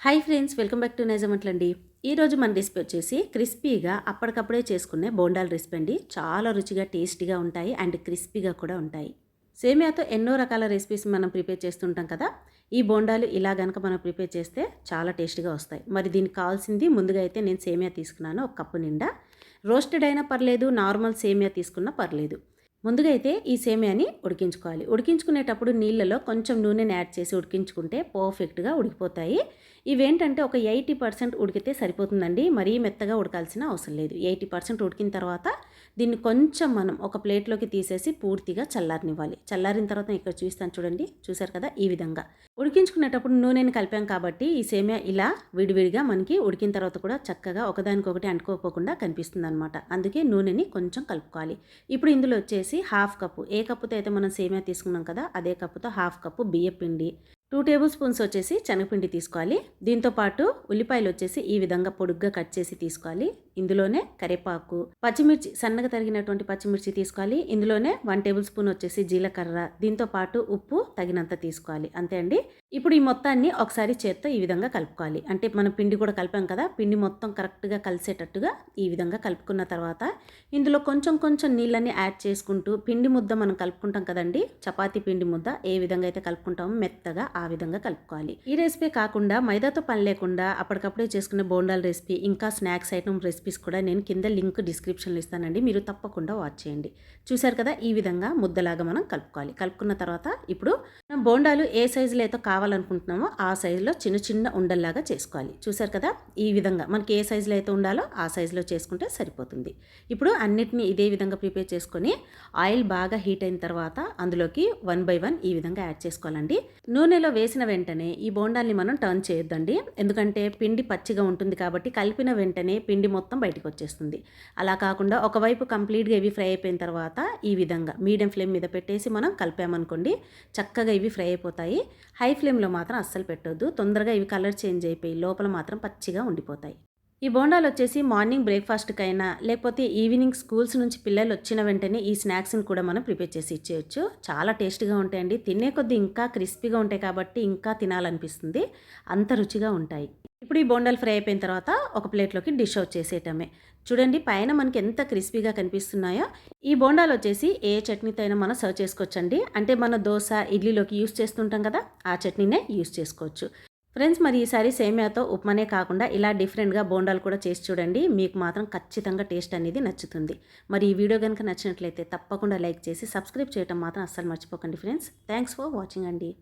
Hi friends welcome back to నైజమట్లండి ఈరోజు మన recipe వచ్చేసి క్రిస్పీగా అప్పటికప్పుడే చేసుకునే బోండాల రెసిపీ అండి. చాలా రుచిగా టేస్టీగా ఉంటాయి అండ్ క్రిస్పీగా కూడా ఉంటాయి. సేమియాతో ఎన్నో రకాల రెసిపీస్ మనం ప్రిపేర్ చేస్తుంటాం కదా. ఈ బోండాలు ఇలా కనుక మనం ప్రిపేర్ చేస్తే చాలా టేస్టీగా వస్తాయి. మరి దీనికి కావాల్సింది ముందుగా అయితే నేను సేమియా తీసుకున్నాను ఒక కప్పు నిండా. రోస్టెడ్ అయినా పర్లేదు నార్మల్ సేమియా తీసుకున్నా పర్లేదు. ముందుగా అయితే ఈ సేమియాని ఉడికించుకోవాలి. ఉడికించుకునేటప్పుడు నీళ్ళలో కొంచెం నూనెని యాడ్ చేసి ఉడికించుకుంటే పర్ఫెక్ట్గా ఉడికిపోతాయి. ఇవేంటంటే ఒక ఎయిటీ పర్సెంట్ ఉడికితే సరిపోతుందండి. మరీ మెత్తగా ఉడకాల్సిన అవసరం లేదు. ఎయిటీ పర్సెంట్ ఉడికిన తర్వాత దీన్ని కొంచెం మనం ఒక ప్లేట్లోకి తీసేసి పూర్తిగా చల్లారనివ్వాలి. చల్లారిన తర్వాత ఇక్కడ చూస్తాను చూడండి. చూసారు కదా? ఈ విధంగా. ఉడికించుకునేటప్పుడు నూనెని కలిపాం కాబట్టి ఈ సేమియా ఇలా విడివిడిగా మనకి ఉడికిన తర్వాత కూడా చక్కగా ఒకదానికొకటి అంటుకోపోకుండా కనిపిస్తుంది అనమాట అందుకే నూనెని కొంచెం కలుపుకోవాలి. ఇప్పుడు ఇందులో వచ్చేసి హాఫ్ కప్పు. ఏ కప్పుతో అయితే మనం సేమియా తీసుకున్నాం కదా అదే కప్పుతో హాఫ్ కప్పు బియ్య పిండి. టూ టేబుల్ స్పూన్స్ వచ్చేసి శనగపిండి తీసుకోవాలి. దీంతో పాటు ఉల్లిపాయలు వచ్చేసి ఈ విధంగా పొడుగ్గా కట్ చేసి తీసుకోవాలి. ఇందులోనే కరివేపాకు పచ్చిమిర్చి సన్నగా తరిగినటువంటి పచ్చిమిర్చి తీసుకోవాలి. ఇందులోనే వన్ టేబుల్ స్పూన్ వచ్చేసి జీలకర్ర. దీంతో పాటు ఉప్పు తగినంత తీసుకోవాలి. అంతే అండి. ఇప్పుడు ఈ మొత్తాన్ని ఒకసారి చేత్తో ఈ విధంగా కలుపుకోవాలి. అంటే మనం పిండి కూడా కలిపాం కదా పిండి మొత్తం కరెక్ట్గా కలిసేటట్టుగా ఈ విధంగా కలుపుకున్న తర్వాత ఇందులో కొంచెం కొంచెం నీళ్ళని యాడ్ చేసుకుంటూ పిండి ముద్ద మనం కలుపుకుంటాం కదండి చపాతీ పిండి ముద్ద ఏ విధంగా అయితే కలుపుకుంటామో మెత్తగా ఆ విధంగా కలుపుకోవాలి. ఈ రెసిపీ కాకుండా మైదాతో పని లేకుండా అప్పటికప్పుడే చేసుకునే బోండాల రెసిపీ ఇంకా స్నాక్స్ ఐటమ్ రెసిపీ రెసిపీస్ కూడా నేను కింద లింక్ డిస్క్రిప్షన్లో ఇస్తానండి. మీరు తప్పకుండా వాచ్ చేయండి. చూశారు కదా ఈ విధంగా ముద్దలాగా మనం కలుపుకోవాలి. కలుపుకున్న తర్వాత ఇప్పుడు మనం బోండాలు ఏ సైజులో అయితే కావాలనుకుంటున్నామో ఆ సైజులో చిన్న చిన్న ఉండల్లాగా చేసుకోవాలి. చూశారు కదా ఈ విధంగా మనకి ఏ సైజులో అయితే ఉండాలో ఆ సైజులో చేసుకుంటే సరిపోతుంది. ఇప్పుడు అన్నిటినీ ఇదే విధంగా ప్రిపేర్ చేసుకొని ఆయిల్ బాగా హీట్ అయిన తర్వాత అందులోకి వన్ బై వన్ ఈ విధంగా యాడ్ చేసుకోవాలండి. నూనెలో వేసిన వెంటనే ఈ బోండాల్ని మనం టర్న్ చేయొద్దండి. ఎందుకంటే పిండి పచ్చిగా ఉంటుంది కాబట్టి కలిపిన వెంటనే పిండి మొత్తం మొత్తం బయటకు వచ్చేస్తుంది అలా కాకుండా ఒకవైపు కంప్లీట్గా ఇవి ఫ్రై అయిపోయిన తర్వాత ఈ విధంగా మీడియం ఫ్లేమ్ మీద పెట్టేసి మనం కలిపామనుకోండి చక్కగా ఇవి ఫ్రై అయిపోతాయి. హై ఫ్లేమ్లో మాత్రం అస్సలు పెట్టొద్దు. తొందరగా ఇవి కలర్ చేంజ్ అయిపోయి లోపల మాత్రం పచ్చిగా ఉండిపోతాయి. ఈ బోండాలు వచ్చేసి మార్నింగ్ బ్రేక్ఫాస్ట్కైనా లేకపోతే ఈవినింగ్ స్కూల్స్ నుంచి పిల్లలు వచ్చిన వెంటనే ఈ స్నాక్స్ని కూడా మనం ప్రిపేర్ చేసి ఇచ్చేయచ్చు. చాలా టేస్ట్గా ఉంటాయండి. తినే కొద్దీ ఇంకా క్రిస్పీగా ఉంటాయి కాబట్టి ఇంకా తినాలనిపిస్తుంది. అంత రుచిగా ఉంటాయి. ఇప్పుడు ఈ బోండాలు ఫ్రై అయిపోయిన తర్వాత ఒక ప్లేట్లోకి డిష్ అవుట్ చేసేయటమే చూడండి పైన మనకి ఎంత క్రిస్పీగా కనిపిస్తున్నాయో. ఈ బోండాలు వచ్చేసి ఏ చట్నీతో అయినా మనం సర్వ్ చేసుకోవచ్చండి. అంటే మన దోశ ఇడ్లీలోకి యూస్ చేస్తుంటాం కదా ఆ చట్నీనే యూస్ చేసుకోవచ్చు. ఫ్రెండ్స్ మరి ఈసారి సేమియాతో ఉప్మానే కాకుండా ఇలా డిఫరెంట్గా బోండాలు కూడా చేసి చూడండి. మీకు మాత్రం ఖచ్చితంగా టేస్ట్ అనేది నచ్చుతుంది. మరి ఈ వీడియో కనుక నచ్చినట్లయితే తప్పకుండా లైక్ చేసి సబ్స్క్రైబ్ చేయడం మాత్రం అస్సలు మర్చిపోకండి ఫ్రెండ్స్. థ్యాంక్స్ ఫర్ వాచింగ్ అండి.